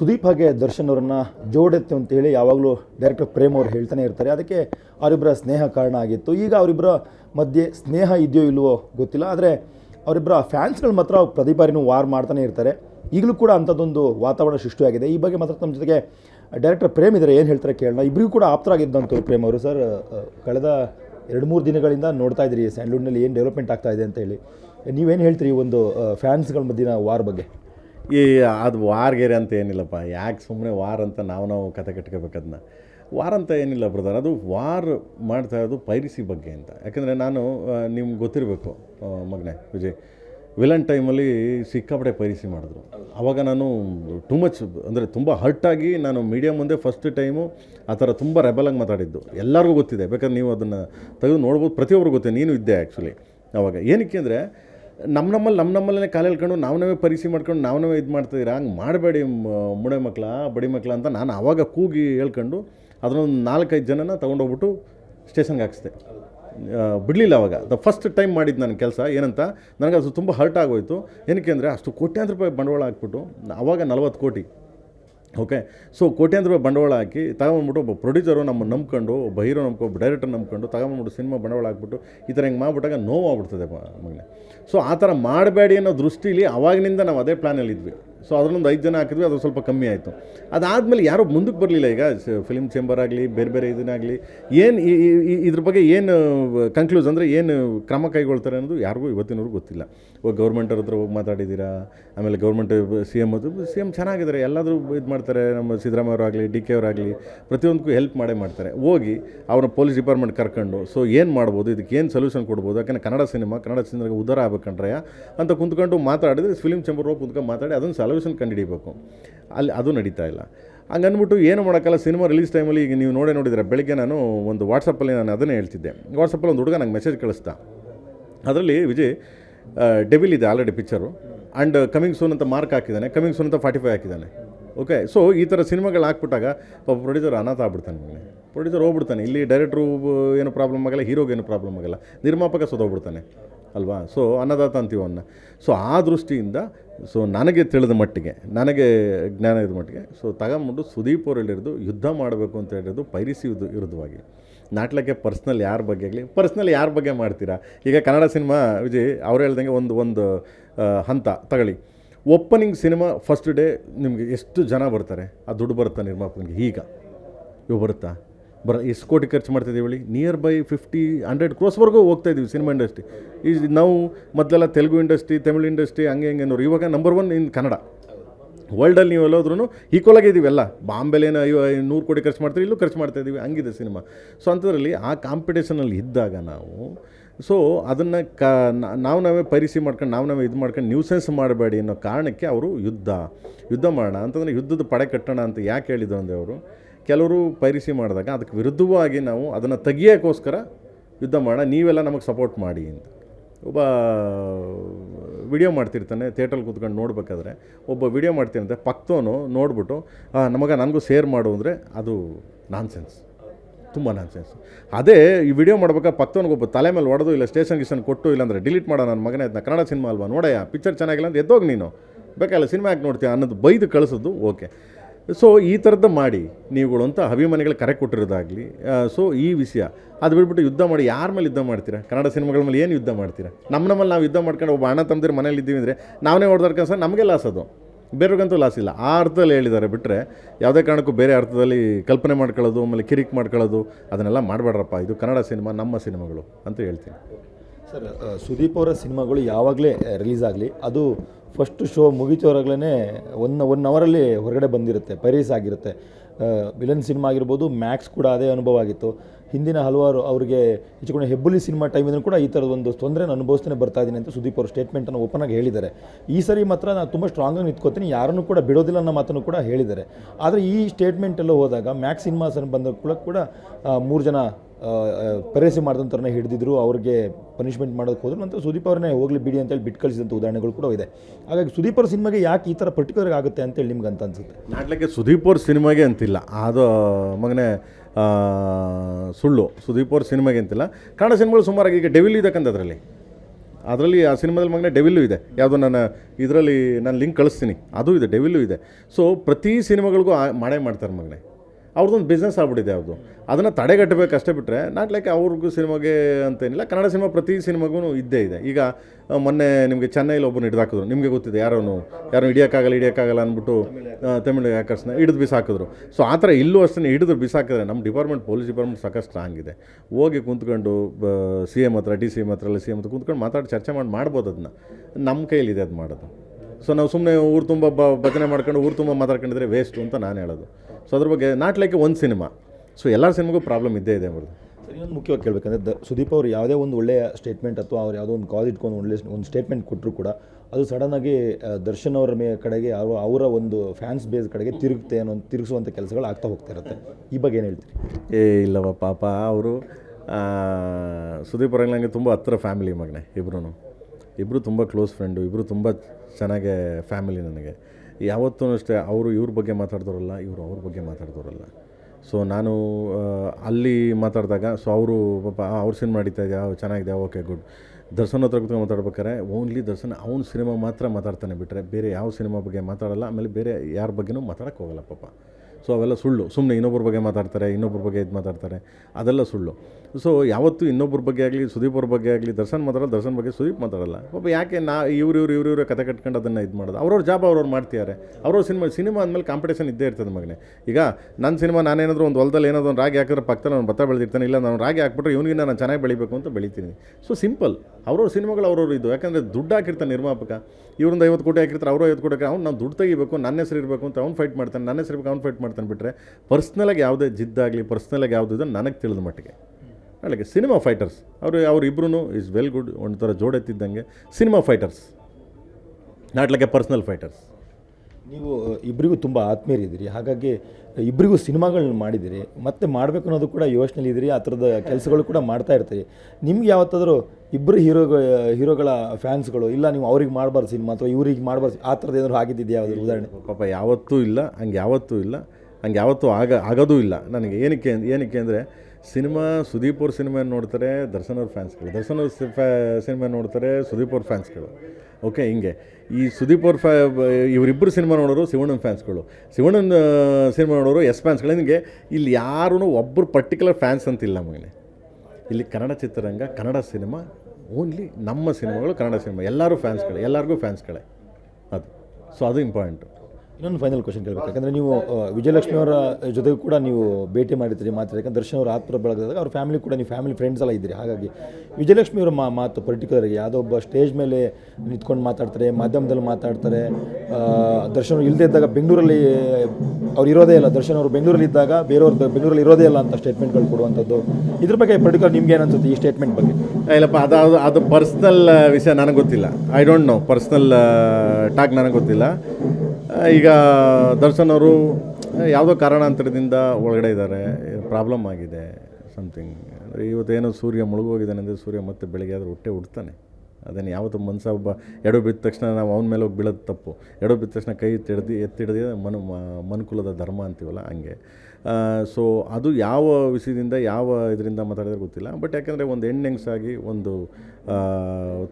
ಸುದೀಪ್ ಹಾಗೆ ದರ್ಶನ್ ಅವರನ್ನು ಜೋಡೆತ್ತು ಅಂತೇಳಿ ಯಾವಾಗಲೂ ಡೈರೆಕ್ಟರ್ ಪ್ರೇಮ್ ಅವರು ಹೇಳ್ತಾನೆ ಇರ್ತಾರೆ. ಅದಕ್ಕೆ ಅವರಿಬ್ಬರ ಸ್ನೇಹ ಕಾರಣ ಆಗಿತ್ತು. ಈಗ ಅವರಿಬ್ಬರ ಮಧ್ಯೆ ಸ್ನೇಹ ಇದೆಯೋ ಇಲ್ವೋ ಗೊತ್ತಿಲ್ಲ. ಆದರೆ ಅವರಿಬ್ಬರ ಫ್ಯಾನ್ಸ್ಗಳು ಮಾತ್ರ ಪ್ರತಿ ಬಾರಿನೂ ವಾರ್ ಮಾಡ್ತಾನೆ ಇರ್ತಾರೆ. ಈಗಲೂ ಕೂಡ ಅಂಥದ್ದೊಂದು ವಾತಾವರಣ ಸೃಷ್ಟಿಯಾಗಿದೆ. ಈ ಬಗ್ಗೆ ಮಾತ್ರ ನಮ್ಮ ಜೊತೆಗೆ ಡೈರೆಕ್ಟರ್ ಪ್ರೇಮ್ ಇದ್ದಾರೆ ಏನು ಹೇಳ್ತಾರೆ ಕೇಳೋಣ. ಇಬ್ಬರಿಗೂ ಕೂಡ ಆಪ್ತರಾಗಿದ್ದಂಥವ್ರು ಪ್ರೇಮ್ ಅವರು. ಸರ್ ಕಳೆದ ಎರಡು ಮೂರು ದಿನಗಳಿಂದ ನೋಡ್ತಾ ಇದ್ದೀರಿ ಸ್ಯಾಂಡ್ಲ್ವುಡ್ನಲ್ಲಿ ಏನು ಡೆವಲಪ್ಮೆಂಟ್ ಆಗ್ತಾ ಇದೆ ಅಂತ ಹೇಳಿ. ನೀವೇನು ಹೇಳ್ತೀರಿ ಈ ಒಂದು ಫ್ಯಾನ್ಸ್ಗಳ ಮಧ್ಯನ ವಾರ್ ಬಗ್ಗೆ? ಈ ಅದು ವಾರ್ಗೆರೆ ಅಂತ ಏನಿಲ್ಲಪ್ಪ. ಯಾಕೆ ಸುಮ್ಮನೆ ವಾರ್ ಅಂತ ನಾವು ನಾವು ಕತೆ ಕಟ್ಕೋಬೇಕದನ್ನ ವಾರ್ ಅಂತ ಏನಿಲ್ಲ ಬ್ರದರ್. ಅದು ವಾರ್ ಮಾಡ್ತಾ ಇರೋದು ಪೈರಿಸಿ ಬಗ್ಗೆ ಅಂತ. ಯಾಕಂದರೆ ನಾನು ನಿಮ್ಗೆ ಗೊತ್ತಿರಬೇಕು ಮಗನೇ, ವಿಜಯ್. ವಿಲನ್ ಟೈಮಲ್ಲಿ ಸಿಕ್ಕಾಪಟ್ಟೆ ಪೈರಿಸಿ ಮಾಡಿದ್ರು. ಆವಾಗ ನಾನು ಟು ಮಚ್, ಅಂದರೆ ತುಂಬ ಹರ್ಟಾಗಿ ನಾನು ಮೀಡಿಯಾ ಮುಂದೆ ಫಸ್ಟ್ ಟೈಮು ಆ ಥರ ತುಂಬ ರೆಬಲಾಗಿ ಮಾತಾಡಿದ್ದು. ಎಲ್ಲರಿಗೂ ಗೊತ್ತಿದೆ. ಬೇಕಾದ್ರೆ ನೀವು ಅದನ್ನು ತೆಗೆದು ನೋಡ್ಬೋದು. ಪ್ರತಿಯೊಬ್ಬರು ಗೊತ್ತಿದೆ. ನೀನು ಇದ್ದೆ ಆ್ಯಕ್ಚುಲಿ ಆವಾಗ ಏನಕ್ಕೆ ಅಂದರೆ ನಮ್ಮ ನಮ್ಮಲ್ಲಿ ನಮ್ಮ ನಮ್ಮಲ್ಲೇ ಕಾಲು ಹೇಳ್ಕೊಂಡು ನಾವು ನಾವೇ ಪರಿಸಿ ಮಾಡ್ಕೊಂಡು ನಾವು ನಾವೇ ಇದು ಮಾಡ್ತಿದ್ದೀರಾ ಹಂಗೆ ಮಾಡಬೇಡಿ ಮುಡೆ ಮಕ್ಕಳ ಬಡಿ ಮಕ್ಕಳ ಅಂತ ನಾನು ಆವಾಗ ಕೂಗಿ ಹೇಳ್ಕೊಂಡು ಅದನ್ನೊಂದು ನಾಲ್ಕೈದು ಜನನ ತೊಗೊಂಡೋಗ್ಬಿಟ್ಟು ಸ್ಟೇಷನ್ಗೆ ಹಾಕಿಸ್ದೆ. ಬಿಡಲಿಲ್ಲ ಅವಾಗ. ದ ಫಸ್ಟ್ ಟೈಮ್ ಮಾಡಿದ್ದು ನನ್ನ ಕೆಲಸ ಏನಂತ, ನನಗೆ ಅದು ತುಂಬ ಹರ್ಟ್ ಆಗೋಯಿತು. ಏನಕ್ಕೆ ಅಂದರೆ ಅಷ್ಟು ಕೋಟ್ಯಾಂತರ ರೂಪಾಯಿ ಬಂಡವಾಳ ಹಾಕ್ಬಿಟ್ಟು ಆವಾಗ ನಲವತ್ತು ಕೋಟಿ. ಓಕೆ ಸೊ ಕೋಟ್ಯಾಂತರ ರೂಪಾಯಿ ಬಂಡವಾಳ ಹಾಕಿ ತಗೊಂಬಂದ್ಬಿಟ್ಟು ಒಬ್ಬ ಪ್ರೊಡ್ಯೂಸರು ನಮ್ಮ ನಂಬ್ಕೊಂಡು, ಒಬ್ಬ ಹೀರೋ ನಂಬ್ಕೊ ಒಬ್ಬ ಡೈರೆಕ್ಟರ್ ನಂಬ್ಕೊಂಡು ತಗೊಂಬಂದ್ಬಿಟ್ಟು ಸಿನಿಮಾ ಬಂಡವಾಳ ಹಾಕ್ಬಿಟ್ಟು ಈ ಥರ ಹಿಂಗೆ ಮಾಡಿಬಿಟ್ಟಾಗ ನೋವು ಆಗ್ಬಿಡ್ತದೆ ಮಗನೇ. ಸೊ ಆ ಥರ ಮಾಡಬೇಡಿ ಅನ್ನೋ ದೃಷ್ಟಿಲಿ ಅವಾಗಿನಿಂದ ನಾವು ಅದೇ ಪ್ಲ್ಯಾನಲ್ಲಿದ್ವಿ ಸೊ ಅದರಲ್ಲೊಂದು ಐದು ಜನ ಹಾಕಿದ್ವಿ ಅದು ಸ್ವಲ್ಪ ಕಮ್ಮಿ ಆಯಿತು. ಅದಾದಮೇಲೆ ಯಾರೂ ಮುಂದಕ್ಕೆ ಬರಲಿಲ್ಲ ಈಗ ಫಿಲ್ಮ್ ಚೇಂಬರ್ ಆಗಲಿ, ಬೇರೆ ಬೇರೆ ಇದನ್ನಾಗಲಿ. ಏನು ಇದ್ರ ಬಗ್ಗೆ ಏನು ಕನ್ಕ್ಲೂಸ್ ಅಂದರೆ ಏನು ಕ್ರಮ ಕೈಗೊಳ್ತಾರೆ ಅನ್ನೋದು ಯಾರಿಗೂ ಇವತ್ತಿನವರೆಗೂ ಗೊತ್ತಿಲ್ಲ. ಹೋಗಿ ಗೌರ್ಮೆಂಟವ್ರ ಹತ್ರ ಹೋಗಿ ಮಾತಾಡಿದ್ದೀರಾ? ಆಮೇಲೆ ಗೌರ್ಮೆಂಟ್ ಸಿ ಎಂ ಅದು ಸಿ ಎಂ ಚೆನ್ನಾಗಿದ್ದಾರೆ, ಎಲ್ಲಾದರೂ ಇದು ಮಾಡ್ತಾರೆ, ನಮ್ಮ ಸಿದ್ದರಾಮಯ್ಯ ಅವರಾಗಲಿ, ಡಿ ಕೆ ಅವರಾಗಲಿ ಪ್ರತಿಯೊಂದಕ್ಕೂ ಹೆಲ್ಪ್ ಮಾಡೇ ಮಾಡ್ತಾರೆ. ಹೋಗಿ ಅವ್ರನ್ನ ಪೊಲೀಸ್ ಡಿಪಾರ್ಟ್ಮೆಂಟ್ ಕರ್ಕೊಂಡು ಸೊ ಏನು ಮಾಡ್ಬೋದು, ಇದಕ್ಕೆ ಏನು ಸೊಲ್ಯೂಷನ್ ಕೊಡ್ಬೋದು, ಯಾಕಂದರೆ ಕನ್ನಡ ಸಿನಿಮಾ ಕನ್ನಡ ಸಿನಿಮಾಗೆ ಉದ್ಧಾರ ಆಗ್ಬೇಕಂಡ್ರಯ್ಯ ಅಂತ ಕುಂತ್ಕೊಂಡು ಮಾತಾಡಿದ್ರೆ ಫಿಲ್ಮ್ ಚೇಂಬರ್ ಹೋಗಿ ಕುಂತ್ಕೊಂಡು ಮಾತಾಡಿ ಅದನ್ನು ಸೊಲ್ಯೂಷನ್ ಕಂಡುಹಿಡಿಬೇಕು. ಅಲ್ಲಿ ಅದು ನಡೀತಾ ಇಲ್ಲ. ಹಂಗೆ ಅಂದ್ಬಿಟ್ಟು ಏನು ಮಾಡೋಕ್ಕಲ್ಲ ಸಿನಿಮಾ ರಿಲೀಸ್ ಟೈಮಲ್ಲಿ ಈಗ ನೀವು ನೋಡೇ ನೋಡಿದರೆ ಬೆಳಗ್ಗೆ ನಾನು ಒಂದು ವಾಟ್ಸಪ್ಪಲ್ಲಿ ನಾನು ಅದನ್ನೇ ಹೇಳ್ತಿದ್ದೆ. ವಾಟ್ಸಪ್ಪಲ್ಲಿ ಒಂದು ಹುಡುಗ ನಂಗೆ ಮೆಸೇಜ್ ಕಳಿಸ್ತಾ ಅದರಲ್ಲಿ ವಿಜಯ್ ಡೆವಿಲ್ ಇದೆ already picture and coming soon ಅಂತ ಮಾರ್ಕ್ ಹಾಕಿದ್ದಾನೆ. ಕಮಿಂಗ್ ಸೂನ್ ಅಂತ ಫಾರ್ಟಿ ಫೈವ್ ಹಾಕಿದ್ದಾನೆ. ಓಕೆ ಸೊ ಈ ಥರ ಸಿನಿಮಾಗಳು ಹಾಕ್ಬಿಟ್ಟಾಗ ಪಾಪ ಪ್ರೊಡ್ಯೂಸರ್ ಅನಾಥ ಆಗ್ಬಿಡ್ತಾನೆ ಮಗನೇ. ಪ್ರೊಡ್ಯೂಸರ್ ಹೋಗ್ಬಿಡ್ತಾನೆ. ಇಲ್ಲಿ ಡೈರೆಕ್ಟ್ರು ಏನು ಪ್ರಾಬ್ಲಮ್ ಆಗಲ್ಲ ಹೀರೋಗೆ ಏನು ಪ್ರಾಬ್ಲಮ್ ಆಗಲ್ಲ. ನಿರ್ಮಾಪಕ ಸೋದೋಗ್ಬಿಡ್ತಾನೆ ಅಲ್ವಾ? ಸೊ ಅನ್ನದಾತ ಅಂತೀವಿ ಅವನ್ನ ಸೊ ಆ ದೃಷ್ಟಿಯಿಂದ ಸೊ ನನಗೆ ತಿಳಿದ ಮಟ್ಟಿಗೆ, ನನಗೆ ಜ್ಞಾನ ಇದ್ದ ಮಟ್ಟಿಗೆ ಸೊ ತಗೊಂಬಿಟ್ಟು ಸುದೀಪ್ ಅವ್ರು ಹೇಳಿರೋದು ಯುದ್ಧ ಮಾಡಬೇಕು ಅಂತ ಹೇಳಿರೋದು ಪೈರಿಸಿ ವಿರುದ್ಧ ವಿರುದ್ಧವಾಗಿ ನಾಟ್ಲಕ್ಕೆ ಪರ್ಸ್ನಲ್ ಯಾರ ಬಗ್ಗೆ ಆಗಲಿ ಪರ್ಸ್ನಲ್ ಯಾರ ಬಗ್ಗೆ ಮಾಡ್ತೀರಾ? ಈಗ ಕನ್ನಡ ಸಿನಿಮಾ ವಿಜಯ್ ಅವ್ರು ಹೇಳ್ದಂಗೆ ಒಂದು ಒಂದು ಹಂತ ತಗೊಳ್ಳಿ. ಓಪನಿಂಗ್ ಸಿನಿಮಾ ಫಸ್ಟ್ ಡೇ ನಿಮಗೆ ಎಷ್ಟು ಜನ ಬರ್ತಾರೆ? ಆ ದುಡ್ಡು ಬರುತ್ತಾ ನಿರ್ಮಾಪಕನಿಗೆ? ಈಗ. ಇವು ಬರುತ್ತಾ? ಬರ, ಎಷ್ಟು ಕೋಟಿ ಖರ್ಚು ಮಾಡ್ತಿದ್ದೀವಿ ಹೇಳಿ? ನಿಯರ್ ಬೈ ಫಿಫ್ಟಿ ಹಂಡ್ರೆಡ್ ಕ್ರೋಸ್ವರೆಗೂ ಹೋಗ್ತಾ ಇದ್ದೀವಿ ಸಿನಿಮಾ ಇಂಡಸ್ಟ್ರಿ ಈ ನಾವು ಮೊದಲೆಲ್ಲ ತೆಲುಗು ಇಂಡಸ್ಟ್ರಿ ತಮಿಳ್ ಇಂಡಸ್ಟ್ರಿ ಹಂಗೆ ಹಿಂಗೆ ಅನ್ನೋರು. ಇವಾಗ ನಂಬರ್ ಒನ್ ಇನ್ ಕನ್ನಡ. ವರ್ಲ್ಡಲ್ಲಿ ನೀವು ಎಲ್ಲೋದ್ರೂ ಈಕ್ವಲಾಗಿ ಇದ್ದೀವೆಲ್ಲ ಬಾಂಬೆಲೇನೋ ಐವ ನೂರು ಕೋಟಿ ಖರ್ಚು ಮಾಡ್ತೀವಿ, ಇಲ್ಲೂ ಖರ್ಚು ಮಾಡ್ತಾ ಇದ್ದೀವಿ ಹಂಗಿದೆ ಸಿನಿಮಾ. ಸೊ ಅಂಥದ್ರಲ್ಲಿ ಆ ಕಾಂಪಿಟೇಷನಲ್ಲಿ ಇದ್ದಾಗ ನಾವು ಸೊ ಅದನ್ನು ಕ ನಾವು ನಾವೇ ಪರಿಸಿ ಮಾಡ್ಕೊಂಡು, ನಾವು ನಾವೇ ಇದು ಮಾಡ್ಕೊಂಡು ನ್ಯೂಸೆನ್ಸ್ ಮಾಡಬೇಡಿ ಅನ್ನೋ ಕಾರಣಕ್ಕೆ ಅವರು ಯುದ್ಧ ಯುದ್ಧ ಮಾಡೋಣ. ಅಂತಂದರೆ ಯುದ್ಧದ ಪಡೆ ಕಟ್ಟೋಣ ಅಂತ ಯಾಕೆ ಹೇಳಿದ್ರು ಅಂದರೆ ಅವರು, ಕೆಲವರು ಪರಿಸಿ ಮಾಡಿದಾಗ ಅದಕ್ಕೆ ವಿರುದ್ಧವಾಗಿ ನಾವು ಅದನ್ನು ತೆಗಿಯೋಕ್ಕೋಸ್ಕರ ಯುದ್ಧ ಮಾಡೋಣ, ನೀವೆಲ್ಲ ನಮಗೆ ಸಪೋರ್ಟ್ ಮಾಡಿ ಅಂತ. ಒಬ್ಬ ವಿಡಿಯೋ ಮಾಡ್ತಿರ್ತಾನೆ ಥಿಯೇಟ್ರಲ್ಲಿ ಕೂತ್ಕೊಂಡು ನೋಡಬೇಕಾದ್ರೆ. ಒಬ್ಬ ವಿಡಿಯೋ ಮಾಡ್ತಿರಂತೆ ಪಕ್ತೋನು ನೋಡ್ಬಿಟ್ಟು "ಆ, ನಮಗ ನನಗೂ ಶೇರ್ ಮಾಡು ಅಂದರೆ ಅದು ನಾನ್ಸೆನ್ಸ್ ತುಂಬ ನಾನ್ಸೆನ್ಸ್ ಅದೇ ಈ ವಿಡಿಯೋ ಮಾಡ್ಬೇಕಾ ಪಕ್ತೋನಿಗೆ ಒಬ್ಬ ತಲೆ ಮೇಲೆ ಹೊಡೆದು ಇಲ್ಲ ಸ್ಟೇಷನ್ ಗಿಷನ್ ಕೊಟ್ಟು ಇಲ್ಲಾಂದರೆ ಡಿಲೀಟ್ ಮಾಡೋ ನನ್ನ ಮಗನೇ ಅದನ್ನ ಕನ್ನಡ ಸಿನಿಮಾ ಅಲ್ವಾ ನೋಡಯ್ಯ ಪಿಕ್ಚರ್ ಚೆನ್ನಾಗಿಲ್ಲ ಅಂತ ಎದ್ದೋಗಿ ನೀನು. ಬೇಕಲ್ಲ ಸಿನಿಮಾ ಯಾಕೆ ನೋಡ್ತೀಯ ಅನ್ನೋದು ಬೈದು ಕಳಿಸೋದು ಓಕೆ ಸೊ ಈ ಥರದ್ದು ಮಾಡಿ, ನೀವುಗಳು ಅಂತ ಅಭಿಮಾನಿಗಳು ಕರೆ ಕೊಟ್ಟಿರೋದಾಗಲಿ ಸೊ ಈ ವಿಷಯ. ಅದು ಬಿಟ್ಬಿಟ್ಟು ಯುದ್ಧ ಮಾಡಿ, ಯಾರ ಮೇಲೆ ಯುದ್ಧ ಮಾಡ್ತೀರಾ? ಕನ್ನಡ ಸಿನಿಮಾಗಳ ಮೇಲೆ ಏನು ಯುದ್ಧ ಮಾಡ್ತೀರಾ? ನಮ್ಮ ನಮ್ಮಲ್ಲಿ ನಾವು ಯುದ್ಧ ಮಾಡ್ಕೊಂಡು ಒಬ್ಬ ಅಣ್ಣ ತಮ್ಮದಿರು ಮನೇಲಿ ಇದ್ದೀವಿ ಅಂದರೆ ನಾವೇ ಹೊಡೆದಾರ ಕೆಲಸ, ನಮಗೆ ಲಾಸ್ ಅದು. ಬೇರೆಯವ್ರಿಗಂತೂ ಲಾಸ್ ಇಲ್ಲ. ಆ ಅರ್ಥದಲ್ಲಿ ಹೇಳಿದ್ದಾರೆ ಬಿಟ್ಟರೆ ಯಾವುದೇ ಕಾರಣಕ್ಕೂ ಬೇರೆ ಅರ್ಥದಲ್ಲಿ ಕಲ್ಪನೆ ಮಾಡ್ಕೊಳ್ಳೋದು, ಆಮೇಲೆ ಕಿರಿಕ್ ಮಾಡ್ಕೊಳ್ಳೋದು, ಅದನ್ನೆಲ್ಲ ಮಾಡಬೇಡ್ರಪ್ಪ. ಇದು ಕನ್ನಡ ಸಿನಿಮಾ, ನಮ್ಮ ಸಿನಿಮಾಗಳು ಅಂತ ಹೇಳ್ತೀನಿ. ಸರ್ ಸುದೀಪ್ ಅವರ ಸಿನಿಮಾಗಳು ಯಾವಾಗಲೇ ರಿಲೀಸ್ ಆಗಲಿ, ಅದು ಫಸ್ಟ್ ಶೋ ಮುಗಿತೋರಾಗಲೇ ಒನ್ ಒನ್ ಅವರಲ್ಲಿ ಹೊರಗಡೆ ಬಂದಿರುತ್ತೆ ಪೈರೇಸ್ ಆಗಿರುತ್ತೆ. ವಿಲನ್ ಸಿನಿಮಾ ಆಗಿರ್ಬೋದು ಮ್ಯಾಕ್ಸ್ ಕೂಡ ಅದೇ ಅನುಭವ ಆಗಿತ್ತು. ಹಿಂದಿನ ಹಲವಾರು ಅವರಿಗೆ ಹೆಚ್ಚು ಕಡಿಮೆ ಹೆಬ್ಬುಲಿ ಸಿನಿಮಾ ಟೈಮಿಂದ ಕೂಡ ಈ ಥರದ ಒಂದು ತೊಂದರೆನ ಅನುಭವಿಸ್ತಾನೆ ಬರ್ತಾ ಇದ್ದೀನಿ ಅಂತ ಸುದೀಪ್ ಅವರು ಸ್ಟೇಟ್ಮೆಂಟನ್ನು ಓಪನ್ ಆಗಿ ಹೇಳಿದ್ದಾರೆ. ಈ ಸರಿ ಮಾತ್ರ ನಾನು ತುಂಬ ಸ್ಟ್ರಾಂಗಾಗಿ ನಿಂತ್ಕೋತೀನಿ, ಯಾರನ್ನೂ ಕೂಡ ಬಿಡೋದಿಲ್ಲ ಅನ್ನೋ ಮಾತನ್ನು ಕೂಡ ಹೇಳಿದ್ದಾರೆ. ಆದರೆ ಈ ಸ್ಟೇಟ್ಮೆಂಟ್ ಎಲ್ಲ ಹೋದಾಗ ಮ್ಯಾಕ್ಸ್ ಸಿನಿಮಾಸನ್ನು ಬಂದ ಕೂಡ ಕೂಡ ಮೂರು ಜನ ಪರೇಸಿ ಮಾಡಿದಂಥವ್ರನ್ನ ಹಿಡಿದಿದ್ರು, ಅವ್ರಿಗೆ ಪನಿಷ್ಮೆಂಟ್ ಮಾಡೋದಕ್ಕೆ ಹೋದ್ರು. ನಂತರ ಸುದೀಪ್ ಅವ್ರನ್ನೇ ಹೋಗಲಿ ಬಿಡಿ ಅಂತೇಳಿ ಬಿಟ್ಟು ಕಳಿಸಿದಂಥ ಉದಾಹರಣೆಗಳು ಕೂಡ ಇದೆ. ಹಾಗಾಗಿ ಸುದೀಪ್ ಅವ್ರ ಸಿನಿಮಾಗೆ ಯಾಕೆ ಈ ಥರ ಪರ್ಟಿಕ್ಯುಲರ್ ಆಗುತ್ತೆ ಅಂತೇಳಿ ನಿಮ್ಗೆ ಅಂತ ಅನ್ಸುತ್ತೆ? ನಾಟ್ಲಕ್ಕೆ ಸುದೀಪ್ ಅವ್ರ ಸಿನಿಮಾಗೆ ಅಂತಿಲ್ಲ. ಅದು, ಮಗನೇ ಸುಳ್ಳು. ಸುದೀಪ್ ಅವ್ರ ಸಿನಿಮಾಗೆ ಅಂತಿಲ್ಲ. ಕನ್ನಡ ಸಿನಿಮಾಗಳು ಸುಮಾರಾಗಿ ಈಗ ಡೆವಿಲ್ ಇದಕ್ಕಂತ ಅದರಲ್ಲಿ. ಅದರಲ್ಲಿ ಆ ಸಿನಿಮಾದಲ್ಲಿ ಮಗನೇ ಡೆವಿಲ್ಲು ಇದೆ. ಯಾವುದೋ ನಾನು ಇದರಲ್ಲಿ ನಾನು ಲಿಂಕ್ ಕಳಿಸ್ತೀನಿ. ಅದು ಇದೆ ಡೆವಿಲ್ಲು ಇದೆ. ಸೊ ಪ್ರತಿ ಸಿನಿಮಾಗಳಿಗೂ ಮಾಡೇ ಮಾಡ್ತಾರೆ ಮಗನೇ. ಅವ್ರದ್ದೊಂದು ಬಿಸ್ನೆಸ್ ಆಗ್ಬಿಟ್ಟಿದೆ ಅವ್ರದ್ದು ಅದನ್ನು ತಡೆಗಟ್ಟಬೇಕು ಅಷ್ಟೇ ಬಿಟ್ಟರೆ ನಾಟ್ ಲೈಕ್ ಅವ್ರಿಗೂ ಸಿನಿಮಾಗೆ ಅಂತೇನಿಲ್ಲ. ಕನ್ನಡ ಸಿನಿಮಾ ಪ್ರತಿ ಸಿನಿಮಾಗೂ ಇದ್ದೇ ಇದೆ. ಈಗ ಮೊನ್ನೆ ನಿಮಗೆ ಚೆನ್ನೈಲಿ ಒಬ್ಬನು ಹಿಡಿದಾಕಿದ್ರು. ನಿಮಗೆ ಗೊತ್ತಿದೆ ಯಾರೋನು ಯಾರು ಹಿಡಿಯೋಕ್ಕಾಗಲ್ಲ ಹಿಡಿಯೋಕ್ಕಾಗಲ್ಲ ಅಂದ್ಬಿಟ್ಟು ತಮಿಳು ಆ್ಯಕರ್ಸ್ನ ಹಿಡಿದು ಬಿಸಾಕಿದ್ರು. ಸೊ ಆ ಥರ ಇಲ್ಲೂ ಅಷ್ಟೇ ಹಿಡಿದು ಬಿಸಾಕಿದ್ರೆ ನಮ್ಮ ಡಿಪಾರ್ಟ್ಮೆಂಟ್ ಪೊಲೀಸ್ ಡಿಪಾರ್ಟ್ಮೆಂಟ್ ಸಾಕಷ್ಟು ಸ್ಟ್ರಾಂಗ್ ಇದೆ. ಹೋಗಿ ಕುಂತ್ಕೊಂಡು ಸಿ ಎಂ ಹತ್ರ ಡಿ ಸಿ ಎಂ ಹತ್ರ, ಎಲ್ಲ ಸಿ ಎಂ ಹತ್ರ ಕುಂತ್ಕೊಂಡು ಮಾತಾಡಿ, ಚರ್ಚೆ ಮಾಡಿ ಮಾಡ್ಬೋದು ಅದನ್ನ. ನಮ್ಮ ಕೈಲಿದೆ ಅದು ಮಾಡೋದು. ಸೊ ನಾವು ಸುಮ್ಮನೆ ಊರು ತುಂಬ ಭಜನೆ ಮಾಡ್ಕೊಂಡು ಊರು ತುಂಬ ಮಾತಾಡ್ಕೊಂಡಿದ್ರೆ ವೇಸ್ಟು ಅಂತ ನಾನು ಹೇಳೋದು. ಸೊ ಅದ್ರ ಬಗ್ಗೆ ನಾಟ್ ಲೈಕ್ ಒಂದು ಸಿನಿಮಾ ಸೊ ಎಲ್ಲ ಸಿನಿಮಾಗೂ ಪ್ರಾಬ್ಲಮ್ ಇದ್ದೇ ಇದೆ ಅವ್ರದ್ದು ಇನ್ನೊಂದು ಮುಖ್ಯವಾಗಿ ಕೇಳಬೇಕಂದ್ರೆ ದ ಸುದೀಪ್ ಅವರು ಯಾವುದೇ ಒಂದು ಒಳ್ಳೆಯ ಸ್ಟೇಟ್ಮೆಂಟ್ ಅಥವಾ ಅವ್ರು ಯಾವುದೋ ಒಂದು ಕಾಲ್ ಇಟ್ಕೊಂಡು ಒಳ್ಳೆ ಒಂದು ಸ್ಟೇಟ್ಮೆಂಟ್ ಕೊಟ್ಟರು ಕೂಡ ಅದು ಸಡನ್ನಾಗಿ ದರ್ಶನ್ ಅವರ ಮೇ ಕಡೆಗೆ ಅವ್ರ ಅವರ ಒಂದು ಫ್ಯಾನ್ಸ್ ಬೇಸ್ ಕಡೆಗೆ ತಿರುಗುತ್ತೆ ಅನ್ನೋ ತಿರುಗಿಸುವಂಥ ಕೆಲಸಗಳು ಆಗ್ತಾ ಹೋಗ್ತಾ ಇರುತ್ತೆ. ಈ ಬಗ್ಗೆ ಏನು ಹೇಳ್ತೀರಿ? ಏ ಇಲ್ಲವ ಪಾಪ ಅವರು ಸುದೀಪ್ ಅವ್ರಿಗೆ ನನಗೆ ತುಂಬ ಹತ್ತಿರ ಫ್ಯಾಮಿಲಿ ಮಗನೇ ಇಬ್ಬರೂ ಇಬ್ಬರು ತುಂಬ ಕ್ಲೋಸ್ ಫ್ರೆಂಡು ಇಬ್ಬರು ತುಂಬ ಚೆನ್ನಾಗೆ ಫ್ಯಾಮಿಲಿ ನನಗೆ. ಯಾವತ್ತೂ ಅಷ್ಟೇ ಅವರು ಇವ್ರ ಬಗ್ಗೆ ಮಾತಾಡ್ದೋರಲ್ಲ, ಇವರು ಅವ್ರ ಬಗ್ಗೆ ಮಾತಾಡ್ದೋರಲ್ಲ. ಸೊ ನಾನು ಅಲ್ಲಿ ಮಾತಾಡಿದಾಗ ಸೊ ಅವರು ಪಾಪ ಅವ್ರ ಸಿನಿಮಾ ನಡೀತಾ ಇದೆಯಾ? ಚೆನ್ನಾಗಿದೆ ಓಕೆ ಗುಡ್ ದರ್ಶನ್ ಹತ್ರ ಕೂತ್ಕೊಂಡು ಮಾತಾಡ್ಬೇಕಾರೆ ಓನ್ಲಿ ದರ್ಶನ್ ಅವ್ನ ಸಿನಿಮಾ ಮಾತ್ರ ಮಾತಾಡ್ತಾನೆ ಬಿಟ್ಟರೆ ಬೇರೆ ಯಾವ ಸಿನಿಮಾ ಬಗ್ಗೆ ಮಾತಾಡಲ್ಲ, ಆಮೇಲೆ ಬೇರೆ ಯಾರ ಬಗ್ಗೆನೂ ಮಾತಾಡೋಕ್ಕೆ ಹೋಗಲ್ಲ ಪಾಪ. ಸೊ ಅವೆಲ್ಲ ಸುಳ್ಳು. ಸುಮ್ಮನೆ ಇನ್ನೊಬ್ಬರ ಬಗ್ಗೆ ಮಾತಾಡ್ತಾರೆ ಇನ್ನೊಬ್ಬರ ಬಗ್ಗೆ ಇದು ಮಾತಾಡ್ತಾರೆ. ಅದೆಲ್ಲ ಸುಳ್ಳು. ಸೊ ಯಾವತ್ತೂ ಇನ್ನೊಬ್ಬರ ಬಗ್ಗೆ ಆಗಲಿ, ಸುದೀಪ್ ಅವ್ರ ಬಗ್ಗೆ ಆಗಲಿ, ದರ್ಶನ್ ಮಾತಾಡಲ್ಲ, ದರ್ಶನ್ ಬಗ್ಗೆ ಸುದೀಪ್ ಮಾತಾಡಲ್ಲ. ಪಾಪ ಯಾಕೆ ನಾ, ಇವ್ರು ಇವ್ರು ಇವ್ರು, ಇವ್ರ ಕತೆ ಕಟ್ಕೊಂಡು ಅದನ್ನು ಇದು ಮಾಡೋದು? ಅವ್ರವ್ರ ಜಾಬ್ ಅವ್ರವ್ರು ಮಾಡ್ತಿದ್ದಾರೆ ಅವ್ರವ್ರ ಸಿನಿಮಾ ಸಿನಿಮಾ ಅಂದಮೇಲೆ ಕಾಂಪಿಟೇಷನ್ ಇದ್ದೇ ಇರ್ತದೆ ಮಗನೇ. ಈಗ ನನ್ನ ಸಿನಿಮಾ ನಾನೇನಾದರೂ ಒಂದು ಹೊಲದಲ್ಲಿ ಏನಾದರೂ ಒಂದು ರಾಗಿ ಹಾಕಿದ್ರೆ ಪಕ್ಕದಲ್ಲಿ ನಾನು ಭತ್ತ ಬೆಳೆದಿರ್ತಾನೆ, ಇಲ್ಲ ನಾನು ರಾಗಿ ಹಾಕ್ಬಿಟ್ರೆ ಇವನಿಗೆ ನಾನು ಚೆನ್ನಾಗಿ ಬೆಳಿಬೇಕು ಅಂತ ಬೆಳಿತೀನಿ. So simple. ಅವ್ರವ್ರ ಸಿನಿಮಾಗಳು ಅವ್ರವ್ರು ಇದು. ಯಾಕಂದರೆ ದುಡ್ಡು ಹಾಕಿರ್ತಾನೆ ನಿರ್ಮಾಪಕ. ಇವ್ರಿಂದ ಐವತ್ತು ಕೋಟಿ ಹಾಕಿರ್ತಾರೆ, ಅವರು ಐವತ್ತು ಕೋಟಿ ಅವ್ನು ನಾನು ದುಡ್ಡು ತೆಗಿಬೇಕು ನನ್ನ ಹೆಸರು ಇರಬೇಕು ಅಂತ ಅವ್ನು ಫೈಟ್ ಮಾಡ್ತಾನೆ ನನ್ನ ಹೆಸರು ಅವ್ನು ಫೈಟ್ ಮಾಡ್ತಾನೆ. ಬಿಟ್ಟರೆ ಪರ್ಸ್ನಲಾಗಿ ಯಾವುದೇ ಜಿದ್ದಾಗಲಿ ಪರ್ಸ್ನಲಾಗಿ ಯಾವುದು ಇದು ನನಗೆ ತಿಳಿದ ಮಟ್ಟಿಗೆ. ಅಲ್ಲಿಗೆ ಸಿನಿಮಾ ಫೈಟರ್ಸ್ ಅವರು ಅವರಿಬ್ಬರೂ ಇಸ್ ವೆಲ್ ಗುಡ್ ಒಂದು ಥರ ಜೋಡೆತ್ತಿದ್ದಂಗೆ cinema fighters not like a personal fighters ನೀವು ಇಬ್ಬರಿಗೂ ತುಂಬ ಆತ್ಮೀಯರಿದ್ದೀರಿ ಹಾಗಾಗಿ ಇಬ್ಬರಿಗೂ ಸಿನಿಮಾಗಳನ್ನ ಮಾಡಿದ್ದೀರಿ. ಮತ್ತೆ ಮಾಡಬೇಕು ಅನ್ನೋದು ಕೂಡ ಯೋಚನೆಯಲ್ಲಿ ಇದ್ದೀರಿ. ಆ ಥರದ ಕೆಲಸಗಳು ಕೂಡ ಮಾಡ್ತಾ ಇರ್ತೀರಿ. ನಿಮ್ಗೆ ಯಾವತ್ತಾದರೂ ಇಬ್ಬರು ಹೀರೋ ಹೀರೋಗಳ ಫ್ಯಾನ್ಸ್ಗಳು ಇಲ್ಲ ನೀವು ಅವ್ರಿಗೆ ಮಾಡಬಾರ್ದು ಸಿನಿಮಾ ಅಥವಾ ಇವ್ರಿಗೆ ಮಾಡಬಾರ್ದು ಆ ಥರದ್ದು ಏನಾದ್ರು ಆಗಿದ್ದಿದೆಯಾ? ಯಾವುದಾದ್ರು ಉದಾಹರಣೆ? ಪಾಪ ಯಾವತ್ತೂ ಇಲ್ಲ ಹಂಗೆ ಯಾವತ್ತೂ ಇಲ್ಲ. ಹಂಗೆ ಯಾವತ್ತೂ ಆಗ, ಆಗೋದೂ ಇಲ್ಲ. ನನಗೆ ಏನಕ್ಕೆ ಏನಕ್ಕೆ ಅಂದರೆ ಸಿನಿಮಾ, ಸುದೀಪ್ ಅವ್ರ ಸಿನಿಮಾ ನೋಡ್ತಾರೆ ದರ್ಶನ್ ಅವ್ರ ಫ್ಯಾನ್ಸ್ಗಳು. ದರ್ಶನ್ ಅವ್ರ ಸಿನಿಮಾ ನೋಡ್ತಾರೆ ಸುದೀಪ್ ಅವ್ರ ಫ್ಯಾನ್ಸ್ಗಳು. ಓಕೆ, ಹಿಂಗೆ. ಈ ಸುದೀಪ್ ಅವ್ರ ಫ್ಯಾ ಇವರಿಬ್ಬರು ಸಿನಿಮಾ ನೋಡೋರು ಶಿವಣ್ಣನ ಫ್ಯಾನ್ಸ್ಗಳು. ಶಿವಣ್ಣನ ಸಿನಿಮಾ ನೋಡೋರು ಎಸ್ ಫ್ಯಾನ್ಸ್ಗಳು. ಹಿಂಗೆ ಇಲ್ಲಿ ಯಾರೂ ಒಬ್ಬರು ಪರ್ಟಿಕ್ಯುಲರ್ ಫ್ಯಾನ್ಸ್ ಅಂತಿಲ್ಲ ನಮಗೆ ಇಲ್ಲಿ ಕನ್ನಡ ಚಿತ್ರರಂಗ, ಕನ್ನಡ ಸಿನಿಮಾ, ಓನ್ಲಿ ನಮ್ಮ ಸಿನಿಮಾಗಳು ಕನ್ನಡ ಸಿನಿಮಾ. ಎಲ್ಲರೂ ಫ್ಯಾನ್ಸ್ಗಳೇ, ಎಲ್ಲರಿಗೂ ಫ್ಯಾನ್ಸ್ಗಳೇ. ಅದು. ಸೊ, ಅದು ಇಂಪಾರ್ಟೆಂಟು ಇನ್ನೊಂದು ಫೈನಲ್ ಕ್ವಶನ್ ಕೇಳಬೇಕು. ಯಾಕಂದರೆ ನೀವು ವಿಜಯಲಕ್ಷ್ಮಿ ಅವರ ಜೊತೆಗೂ ಕೂಡ ನೀವು ಭೇಟಿ ಮಾಡಿದ್ರಿ ಮಾತ್ರ. ಯಾಕಂದ್ರೆ ದರ್ಶನ್ ಅವರ ಆತ್ಮ ಬೆಳೆದಾಗ ಅವ್ರ ಫ್ಯಾಮಿಲಿ ಕೂಡ ನೀವು ಫ್ಯಾಮಿಲಿ ಫ್ರೆಂಡ್ಸ್ ಎಲ್ಲ ಇದ್ದೀರಿ. ಹಾಗಾಗಿ ವಿಜಯಲಕ್ಷ್ಮಿ ಅವರ ಮಾ ಮಾತು ಪರ್ಟಿಕ್ಯುಲರ್ ಯಾವುದೋ ಒಬ್ಬ ಸ್ಟೇಜ್ ಮೇಲೆ ನಿಂತ್ಕೊಂಡು ಮಾತಾಡ್ತಾರೆ ಮಾಧ್ಯಮದಲ್ಲಿ ಮಾತಾಡ್ತಾರೆ. ದರ್ಶನ್ ಅವರು ಇಲ್ಲದೇ ಇದ್ದಾಗ ಬೆಂಗಳೂರಲ್ಲಿ ಅವ್ರು ಇರೋದೇ ಇಲ್ಲ. ದರ್ಶನ್ ಅವರು ಬೆಂಗಳೂರಲ್ಲಿ ಇದ್ದಾಗ ಬೇರೆಯವ್ರದ್ದು ಬೆಂಗಳೂರಲ್ಲಿ ಇರೋದೇ ಇಲ್ಲ ಅಂತ ಸ್ಟೇಟ್ಮೆಂಟ್ಗಳು ಕೊಡುವಂಥದ್ದು. ಇದ್ರ ಬಗ್ಗೆ ಪರ್ಟಿಕ್ಯುಲರ್ ನಿಮ್ಗೆ ಏನು ಅನ್ಸುತ್ತೆ ಈ ಸ್ಟೇಟ್ಮೆಂಟ್ ಬಗ್ಗೆ? ಇಲ್ಲಪ್ಪ ಅದು ಅದು ಅದು ಪರ್ಸ್ನಲ್ ವಿಷಯ ನನಗೆ ಗೊತ್ತಿಲ್ಲ. I don't know personal talk ನನಗೆ ಗೊತ್ತಿಲ್ಲ. ಈಗ ದರ್ಶನ್ ಅವರು ಯಾವುದೋ ಕಾರಣಾಂತರದಿಂದ ಒಳಗಡೆ ಇದ್ದಾರೆ ಪ್ರಾಬ್ಲಮ್ ಆಗಿದೆ ಸಮಥಿಂಗ್ ಅಂದರೆ ಇವತ್ತೇನೋ ಸೂರ್ಯ ಮುಳುಗೋಗಿದ್ದಾನೆ ಅಂದರೆ ಸೂರ್ಯ ಮತ್ತೆ ಬೆಳಗ್ಗೆ ಆದರೆ ಹೊಟ್ಟೆ ಉಡ್ತಾನೆ. ಅದನ್ನು ಯಾವತ್ತು ಮನ್ಸ ಒಬ್ಬ ಎಡೋ ಬಿದ್ದ ತಕ್ಷಣ ನಾವು ಅವನ ಮೇಲೆ ಹೋಗಿ ಬೀಳೋದು ತಪ್ಪು. ಎಡೋ ಬಿದ್ದ ತಕ್ಷಣ ಕೈ ತೆಡ್ದು ಎತ್ತಿಡ್ದು ಮನು ಮನುಕುಲದ ಧರ್ಮ ಅಂತೀವಲ್ಲ ಹಂಗೆ. ಸೊ ಅದು ಯಾವ ವಿಷಯದಿಂದ, ಯಾವ ಇದರಿಂದ ಮಾತಾಡಿದ್ರೆ ಗೊತ್ತಿಲ್ಲ. ಬಟ್ ಯಾಕೆಂದರೆ ಒಂದು ಹೆಣ್ಣೆಂಗ್ಸಾಗಿ ಒಂದು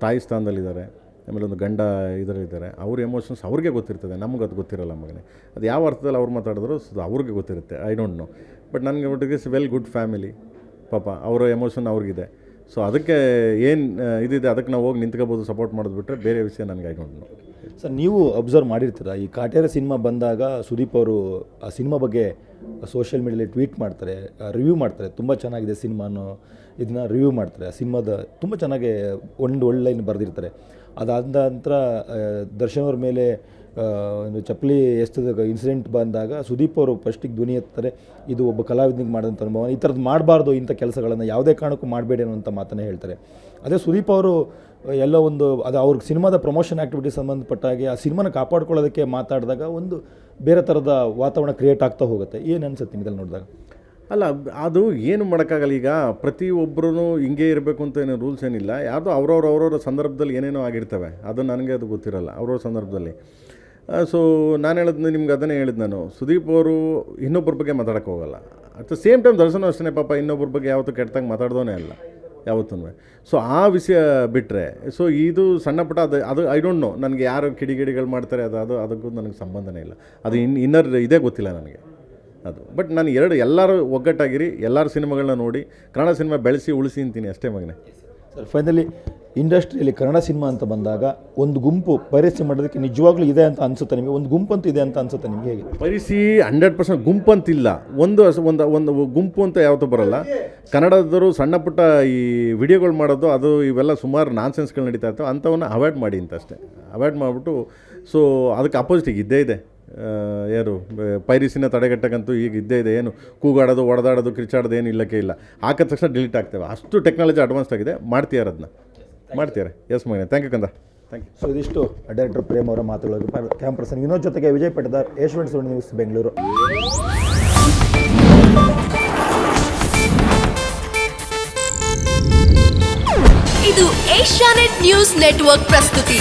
ತಾಯಿ ಸ್ಥಾನದಲ್ಲಿದ್ದಾರೆ. ಆಮೇಲೆ ಒಂದು ಗಂಡ ಇದರಲ್ಲಿದ್ದಾರೆ, ಅವ್ರ ಎಮೋಷನ್ಸ್ ಅವ್ರಿಗೆ ಗೊತ್ತಿರ್ತದೆ, ನಮ್ಗೆ ಅದು ಗೊತ್ತಿರಲ್ಲ ಮಗನೇ. ಅದು ಯಾವ ಅರ್ಥದಲ್ಲಿ ಅವ್ರು ಮಾತಾಡಿದ್ರು ಸೊ ಅವ್ರಿಗೆ ಗೊತ್ತಿರುತ್ತೆ ಐ ಡೋಂಟ್ ನೋ ಬಟ್ ನನಗೆ ಒಟ್ಟಿಗೆ ಇಸ್ ವೆಲ್ ಗುಡ್ ಫ್ಯಾಮಿಲಿ ಪಾಪ, ಅವರ ಎಮೋಷನ್ ಅವ್ರಿಗಿದೆ. ಸೊ ಅದಕ್ಕೆ ಏನು ಇದಿದೆ, ಅದಕ್ಕೆ ನಾವು ಹೋಗಿ ನಿಂತ್ಕೋಬೋದು ಸಪೋರ್ಟ್ ಮಾಡೋದು ಬೇರೆ ವಿಷಯ ನನಗೆ ಐ ಡೋಂಟ್ ನೋ ಸರ್, ನೀವು ಅಬ್ಸರ್ವ್ ಮಾಡಿರ್ತೀರ? ಈ ಕಾಟೇರ ಸಿನಿಮಾ ಬಂದಾಗ ಸುದೀಪ್ ಅವರು ಆ ಸಿನಿಮಾ ಬಗ್ಗೆ ಸೋಷಿಯಲ್ ಮೀಡಿಯಲ್ಲಿ ಟ್ವೀಟ್ ಮಾಡ್ತಾರೆ ರಿವ್ಯೂ ಮಾಡ್ತಾರೆ. ತುಂಬ ಚೆನ್ನಾಗಿದೆ ಸಿನಿಮಾನು ಇದನ್ನ ರಿವ್ಯೂ ಮಾಡ್ತಾರೆ. ಆ ಸಿನಿಮಾದ ತುಂಬ ಚೆನ್ನಾಗಿ ಒಂದು ಒಳ್ಳೆ ಲೈನ್ ಬರೆದಿರ್ತಾರೆ. ಅದಾದ ನಂತರ ದರ್ಶನ್ ಅವ್ರ ಮೇಲೆ ಒಂದು ಚಪ್ಪಲಿ ಎಸ್ತದ ಇನ್ಸಿಡೆಂಟ್ ಬಂದಾಗ ಸುದೀಪ್ ಅವರು ಫಸ್ಟಿಗೆ ಧ್ವನಿ ಎತ್ತಾರೆ, ಇದು ಒಬ್ಬ ಕಲಾವಿದನಿಗೆ ಮಾಡಿದಂಥ ಅನುಭವ. ಈ ಥರದ್ದು ಮಾಡಬಾರ್ದು ಇಂಥ ಕೆಲಸಗಳನ್ನು, ಯಾವುದೇ ಕಾರಣಕ್ಕೂ ಮಾಡಬೇಡಿ ಅನ್ನೋಂಥ ಮಾತನ್ನೇ ಹೇಳ್ತಾರೆ. ಅದೇ ಸುದೀಪ್ ಅವರು, ಎಲ್ಲ ಒಂದು, ಅದು ಅವ್ರಿಗೆ ಸಿನಿಮಾದ ಪ್ರಮೋಷನ್ ಆ್ಯಕ್ಟಿವಿಟಿ ಸಂಬಂಧಪಟ್ಟ ಹಾಗೆ ಆ ಸಿನಿಮಾನ ಕಾಪಾಡ್ಕೊಳ್ಳೋದಕ್ಕೆ ಮಾತಾಡಿದಾಗ ಒಂದು ಬೇರೆ ಥರದ ವಾತಾವರಣ ಕ್ರಿಯೇಟ್ ಆಗ್ತಾ ಹೋಗುತ್ತೆ. ಏನು ಅನ್ಸುತ್ತೆ ನಿಮ್ಮದಲ್ಲಿ ನೋಡಿದಾಗ? ಅಲ್ಲ, ಅದು ಏನು ಮಾಡೋಕ್ಕಾಗಲ್ಲ. ಈಗ ಪ್ರತಿಯೊಬ್ಬರೂ ಹಿಂಗೆ ಇರಬೇಕು ಅಂತ ಏನು ರೂಲ್ಸ್ ಏನಿಲ್ಲ. ಯಾವುದೋ ಅವ್ರವ್ರ ಅವ್ರವ್ರ ಸಂದರ್ಭದಲ್ಲಿ ಏನೇನೋ ಆಗಿರ್ತವೆ. ಅದು ನನಗೆ ಅದು ಗೊತ್ತಿರಲ್ಲ, ಅವ್ರವ್ರ ಸಂದರ್ಭದಲ್ಲಿ. ಸೊ ನಾನು ಹೇಳಿದ್ನು ನಿಮ್ಗೆ ಅದನ್ನೇ ಹೇಳಿದ್ದು ನಾನು. ಸುದೀಪ್ ಅವರು ಇನ್ನೊಬ್ಬರ ಬಗ್ಗೆ ಮಾತಾಡೋಕ್ಕೆ ಹೋಗಲ್ಲ. ಅಟ್ ದ ಸೇಮ್ ಟೈಮ್ ದರ್ಶನ ಅಷ್ಟೇ ಪಾಪ, ಇನ್ನೊಬ್ಬರ ಬಗ್ಗೆ ಯಾವತ್ತೂ ಕೆಟ್ಟದಾಗ ಮಾತಾಡ್ದೋನೇ ಅಲ್ಲ ಯಾವತ್ತೂ ಸೊ ಆ ವಿಷಯ ಬಿಟ್ಟರೆ ಸೊ ಇದು ಸಣ್ಣ ಪುಟ್ಟ ಅದು ಅದು ಐ ಡೋಂಟ್ ನೋ ನನಗೆ ಯಾರು ಕಿಡಿಗಿಡಿಗಳು ಮಾಡ್ತಾರೆ, ಅದು ಅದು, ಅದಕ್ಕೂ ನನಗೆ ಸಂಬಂಧನೇ ಇಲ್ಲ. ಅದು ಇನ್, ಇನ್ನರ್ ಇದೇ ಗೊತ್ತಿಲ್ಲ ನನಗೆ. ಅದು. ಬಟ್ ನಾನು ಎರಡು ಎಲ್ಲರೂ ಒಗ್ಗಟ್ಟಾಗಿರಿ ಎಲ್ಲರೂ ಸಿನಿಮಾಗಳನ್ನ ನೋಡಿ ಕನ್ನಡ ಸಿನಿಮಾ ಬೆಳೆಸಿ ಉಳಿಸಿ ಅಂತೀನಿ ಅಷ್ಟೇ ಮಗನೇ. ಸರ್ ಫೈನಲಿ ಇಂಡಸ್ಟ್ರಿಯಲ್ಲಿ ಕನ್ನಡ ಸಿನಿಮಾ ಅಂತ ಬಂದಾಗ ಒಂದು ಗುಂಪು ಪೈರಸಿ ಮಾಡೋದಕ್ಕೆ ನಿಜವಾಗ್ಲೂ ಇದೆ ಅಂತ ಅನಿಸುತ್ತೆ ನಿಮಗೆ? ಒಂದು ಗುಂಪು ಅಂತ ಇದೆ ಅಂತ ಅನಿಸುತ್ತೆ ನಿಮಗೆ ಹೇಗೆ? ಪರಿಸಿ ಹಂಡ್ರೆಡ್ ಪರ್ಸೆಂಟ್ ಗುಂಪು ಅಂತಿಲ್ಲ ಒಂದು ಒಂದು ಒಂದು ಗುಂಪು ಅಂತ ಯಾವತ್ತೂ ಬರಲ್ಲ. ಕನ್ನಡದವರು ಸಣ್ಣ ಪುಟ್ಟ ಈ ವಿಡಿಯೋಗಳು ಮಾಡೋದು ಅದು ಇವೆಲ್ಲ ಸುಮಾರು ನಾನ್ಸೆನ್ಸ್ಗಳು ನಡೀತಾ ಇರ್ತವೆ ಅಂಥವನ್ನ ಅವಾಯ್ಡ್ ಮಾಡಿ ಅಂತ ಅಷ್ಟೇ. ಅವಾಯ್ಡ್ ಮಾಡಿಬಿಟ್ಟು ಸೊ ಅದಕ್ಕೆ ಅಪೋಸಿಟಿಗೆ ಇದ್ದೇ ಇದೆ. ಬ- ಪೈರಿಸಿನ ತಡೆಗಟ್ಟಕ್ಕಂತೂ ಈಗ ಇದ್ದೇ ಇದೆ. ಏನು ಕೂಗಾಡೋದು ಒಡೆದಾಡೋದು ಕಿರ್ಚಾಡೋದು ಏನು ಇಲ್ಲಕ್ಕೆ ಇಲ್ಲ. ಹಾಕಿದ ತಕ್ಷಣ ಡಿಲೀಟ್ ಆಗ್ತೇವೆ. ಅಷ್ಟು ಟೆಕ್ನಾಲಜಿ ಅಡ್ವಾನ್ಸ್ ಆಗಿದೆ. ಮಾಡ್ತೀಯಾರ ಅದನ್ನ ಮಾಡ್ತೀಯಾರೆ? ಎಸ್ ಮಗನೇ. ಥ್ಯಾಂಕ್ ಯು ಕಂದ. ಥ್ಯಾಂಕ್ ಯು ಸೊ ಇದಿಷ್ಟು ಡೈರೆಕ್ಟರ್ ಪ್ರೇಮ್ ಅವರ ಮಾತುಗಳು ಕ್ಯಾಂಪರ್ಸನ್ ವಿನೋದ್ ಜೊತೆಗೆ ವಿಜಯ್ ಪಟ್ಟದಾರ್ ಯಶವಂತ್ ಸುವರ್ಣ ನ್ಯೂಸ್ ಬೆಂಗಳೂರು. ಇದು ಏಷ್ಯಾನೆಟ್ ನ್ಯೂಸ್ ನೆಟ್ವರ್ಕ್ ಪ್ರಸ್ತುತಿ.